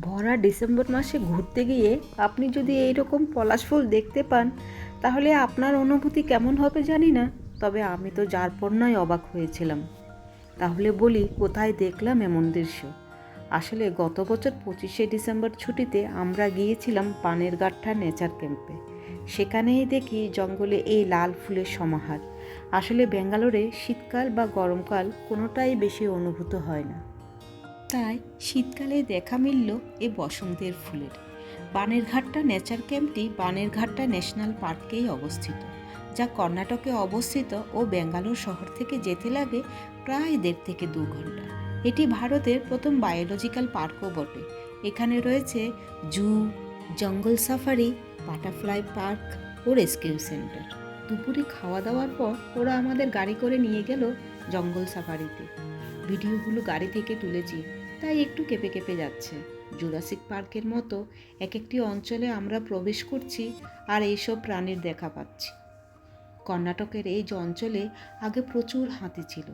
ভরা ডিসেম্বর মাসে ঘুরতে গিয়ে আপনি যদি এই রকম পলাশ ফুল দেখতে পান, তাহলে আপনার অনুভূতি কেমন হবে জানি না। তবে আমি তো যার পর নয় অবাক হয়েছিলাম। তাহলে বলি, কোথায় দেখলাম এমন দৃশ্য আসলে গত বছর পঁচিশে ডিসেম্বর ছুটিতে আমরা গিয়েছিলাম পানের গাঠা নেচার ক্যাম্পে। সেখানেই দেখি জঙ্গলে এই লাল ফুলের সমাহার। আসলে ব্যাঙ্গালোরে শীতকাল বা গরমকাল কোনোটাই বেশি অনুভূত হয় না। তাই শীতকালে দেখা মিলল এ বসন্তের ফুলের। বানেরঘাটটা নেচার ক্যাম্পটি বানেরঘাটটা ন্যাশনাল পার্কেই অবস্থিত, যা কর্ণাটকে অবস্থিত ও ব্যাঙ্গালোর শহর থেকে যেতে লাগে প্রায় দেড় থেকে দু ঘণ্টা। এটি ভারতের প্রথম বায়োলজিক্যাল পার্কও বটে। এখানে রয়েছে জু, জঙ্গল সাফারি, বাটারফ্লাই পার্ক ও রেস্কিউ সেন্টার। দুপুরে খাওয়া দাওয়ার পর ওরা আমাদের গাড়ি করে নিয়ে গেল জঙ্গল সাফারিতে। ভিডিওগুলো গাড়ি থেকে তুলেছি, তাই একটু কেঁপে কেঁপে যাচ্ছে। জুরাসিক পার্কের মতো এক একটি অঞ্চলে আমরা প্রবেশ করছি আর এইসব প্রাণীর দেখা পাচ্ছি। কর্ণাটকের এই অঞ্চলে আগে প্রচুর হাতি ছিল।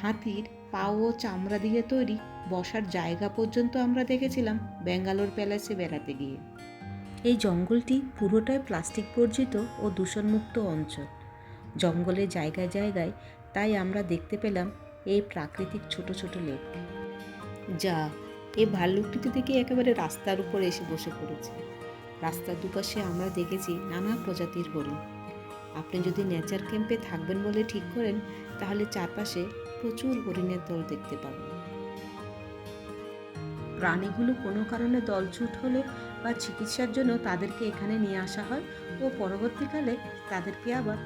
হাতির পা ও চামড়া দিয়ে তৈরি বসার জায়গা পর্যন্ত আমরা দেখেছিলাম ব্যাঙ্গালোর প্যালেসে বেড়াতে গিয়ে। এই জঙ্গলটি পুরোটাই প্লাস্টিক বর্জিত ও দূষণমুক্ত অঞ্চল। জঙ্গলের জায়গায় জায়গায় তাই আমরা দেখতে পেলাম এই প্রাকৃতিক ছোট ছোট লেক। যা এই ভাল্লুকটিতে দেখে একেবারে রাস্তার উপর এসে বসে পড়েছে। রাস্তার দুপাশে আমরা দেখেছি নানা প্রজাতির হরিণ। আপনি যদি নেচার ক্যাম্পে থাকবেন বলে ঠিক করেন তাহলে চারপাশে প্রচুর হরিণের দল দেখতে পাবেন। প্রাণীগুলো কোনো কারণে দলছুট হলে বা চিকিৎসার জন্য তাদেরকে এখানে নিয়ে আসা হয় ও পরবর্তীকালে তাদেরকে আবার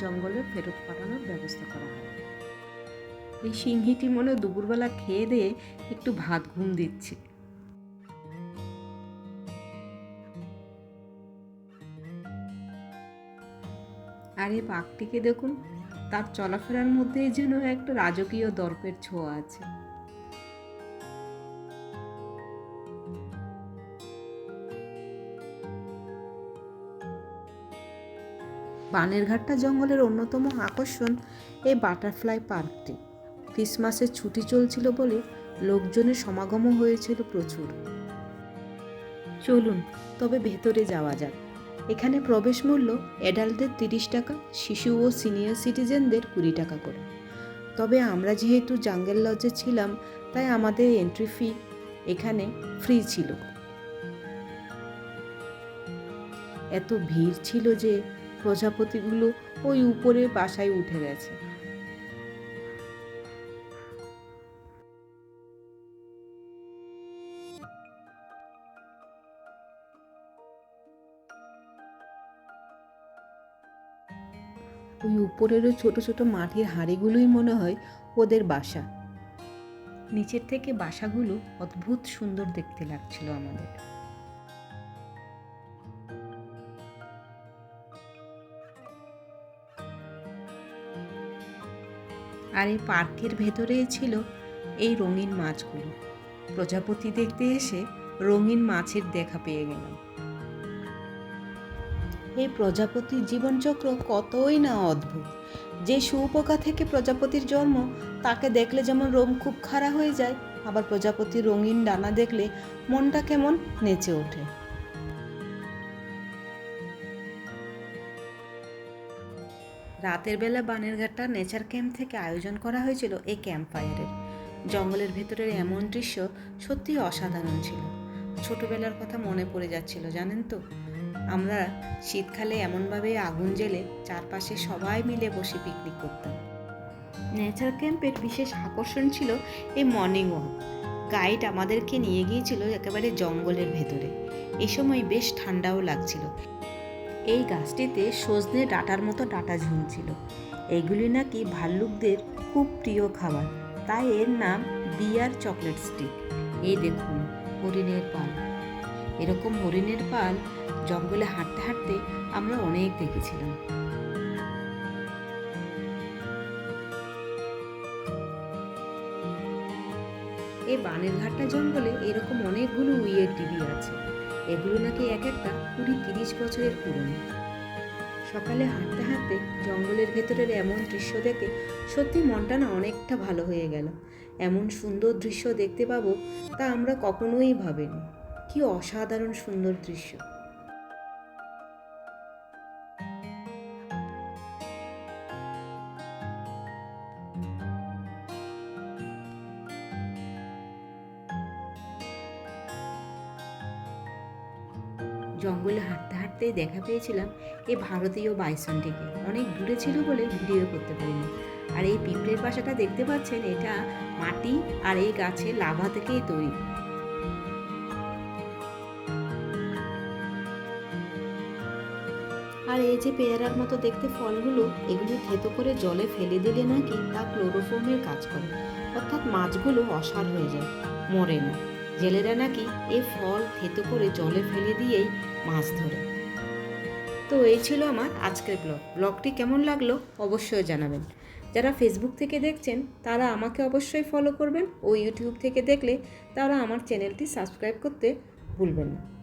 জঙ্গলে ফেরত পাঠানোর ব্যবস্থা করা হয়। এই সিংহীটি মনে দুপুরবেলা খেয়ে দিয়ে একটু ভাত ঘুম দিচ্ছে। আর এই পাখটিকে দেখুন, তার চলাফেরার মধ্যেই যেন একটা রাজকীয় দর্পের ছোঁয়া আছে। বানেরঘাটটা জঙ্গলের অন্যতম আকর্ষণ এই বাটারফ্লাই পার্কটি। ক্রিসমাসের ছুটি চলছিল বলে লোকজনের সমাগমও হয়েছিল প্রচুর। চলুন, তবে ভেতরে যাওয়া যাক। এখানে প্রবেশ মূল্য অ্যাডাল্টদের তিরিশ টাকা, শিশু ও সিনিয়র সিটিজেনদের কুড়ি টাকা করে। তবে আমরা যেহেতু জাঙ্গেল লজে ছিলাম, তাই আমাদের এন্ট্রি ফি এখানে ফ্রি ছিল। এত ভিড় ছিল যে প্রজাপতিগুলো ওই উপরে বাসায় উঠে গেছে। ওই উপরেরও ছোট ছোট মাটির হাঁড়িগুলোই মনে হয় ওদের বাসা। নিচের থেকে বাসাগুলো অদ্ভুত সুন্দর দেখতে লাগছিল আমাদের। আর এই পার্কের ভেতরেই ছিল এই রঙিন মাছগুলো। প্রজাপতি দেখতে এসে রঙিন মাছের দেখা পেয়ে গেলাম এই প্রজাপতির জীবনচক্র কতই না অদ্ভুত। যে শুয়োপোকা থেকে প্রজাপতির জন্ম, তাকে দেখলে যেমন রোম খুব খাড়া হয়ে যায়, আবার প্রজাপতির রঙিন ডানা দেখলে মনটা কেমন নেচে ওঠে। রাতের বেলা বানেরঘাটটা নেচার ক্যাম্প থেকে আয়োজন করা হয়েছিল এই ক্যাম্প ফায়ারের জঙ্গলের ভেতরের এমন দৃশ্য সত্যি অসাধারণ ছিল। ছোটবেলার কথা মনে পড়ে যাচ্ছিল, জানেন তো? আমরা শীতকালে এমনভাবে আগুন জ্বেলে চারপাশে সবাই মিলে বসে পিকনিক করতাম। নেচার ক্যাম্পের বিশেষ আকর্ষণ ছিল এই মর্নিং ওয়াক গাইড আমাদেরকে নিয়ে গিয়েছিল একেবারে জঙ্গলের ভেতরে। এই সময় বেশ ঠান্ডাও লাগছিল। এই গাছটিতে সজনে ডাটার মতো ডাটা ঝুলছিল এগুলি নাকি ভাল্লুকদের খুব প্রিয় খাবার। তাই এর নাম বিয়ার চকলেট স্টিক। এই দেখুন, হরিণের পাল। এরকম হরিণের পাল জঙ্গলে হাঁটতে হাঁটতে আমরা অনেক দেখেছিলাম। এই বানেরঘাটটা জঙ্গলে এরকম অনেকগুলো উইয়ের টিভি আছে। এগুলো নাকি এক একটা কুড়ি তিরিশ বছরের পুরনো। সকালে হাঁটতে হাঁটতে জঙ্গলের ভেতরের এমন দৃশ্য দেখে সত্যি মনটা না অনেকটা ভালো হয়ে গেল। এমন সুন্দর দৃশ্য দেখতে পাবো তা আমরা কখনোই ভাবিনি। কি অসাধারণ সুন্দর দৃশ্য। জঙ্গলে হাঁটতে হাঁটতে দেখা পেয়েছিলাম এই ভারতীয় বাইসনটিকে। অনেক দূরে ছিল বলে ভিডিও করতে পারিনি। আর এই পিঁপড়ের বাসাটা দেখতে পাচ্ছেন, এটা মাটি আর এই গাছের লাভা থেকেই তৈরি। আর এই যে পেয়ারার মতো দেখতে ফলগুলো, এগুলো থেতো করে জলে ফেলে দিলে নাকি তা ক্লোরোফোমের কাজ করে। অর্থাৎ মাছগুলো অসার হয়ে যায়, মরে না। জেলেরা নাকি এই ফল থেতো করে জলে ফেলে দিয়েই মাছ ধরে। তো এই ছিল আমার আজকের ব্লগ। ব্লগটি কেমন লাগল অবশ্যই জানাবেন। যারা ফেসবুক থেকে দেখছেন, তারা আমাকে অবশ্যই ফলো করবেন ও ইউটিউব থেকে দেখলে তারা আমার চ্যানেলটি সাবস্ক্রাইব করতে ভুলবেন না।